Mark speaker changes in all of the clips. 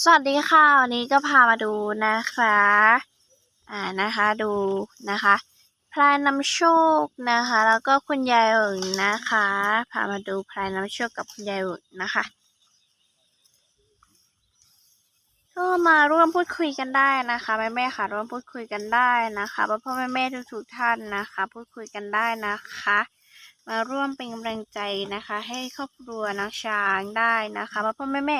Speaker 1: สวัสดีค่ะ วันนี้ก็พามาดูนะคะ อ่านะคะดูนะคะพลายนำโชคนะคะ แล้วก็คุณยายเอิงนะคะ พามาดูพลายนำโชคกับคุณยายเอิงนะคะก็มาร่วมพูดคุยกันได้นะคะแม่แม่ๆค่ะร่วมพูดคุยกันได้นะคะพ่อพ่อแม่แม่ทุกทุกท่านนะคะ พูดคุยกันได้นะคะ มาร่วมเป็นกำลังใจนะคะ ให้ครอบครัวน้องช้างได้นะคะพ่อพ่อแม่แม่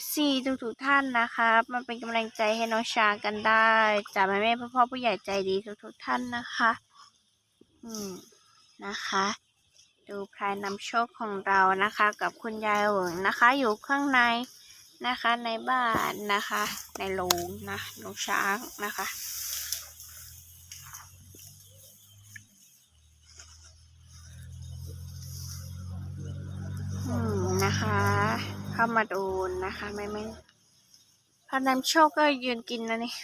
Speaker 1: FC ทุกทุกๆท่านนะคะมาเป็นกำลังใจให้น้องช้างกันได้จากแม่แม่พ่อพ่อผู้ใหญ่ใจดีทุกทุกๆท่านนะคะ อืมนะคะ ดูพรายนำโชคของเรานะคะ กับคุณยายเหวิงนะคะ อยู่ข้างในนะคะในบ้านนะคะ ในโรงนะโรงช้างนะคะ เข้ามาดูนะคะไม่ไม่พอน้ำโชคก็ยืนกินนะนี่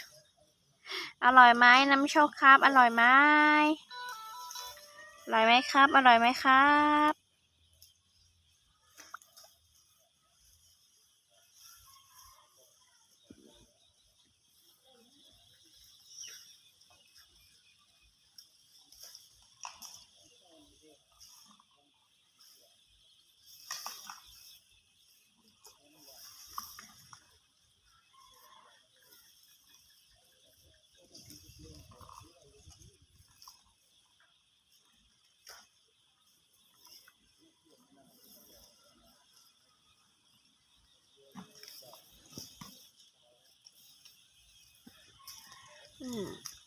Speaker 1: อร่อยไหมน้ำโชคครับ อร่อยไหมอร่อยไหมครับ อร่อยไหมครับ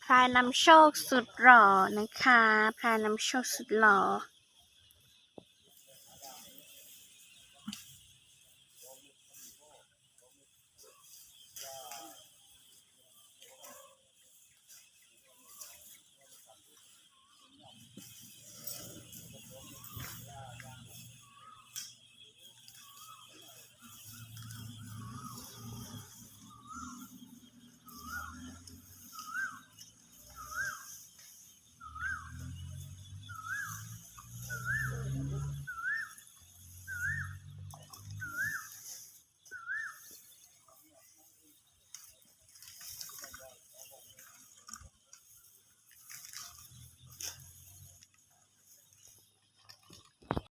Speaker 1: พรายนำโชคสุดหล่อนะคะ พรายนำโชคสุดหล่อ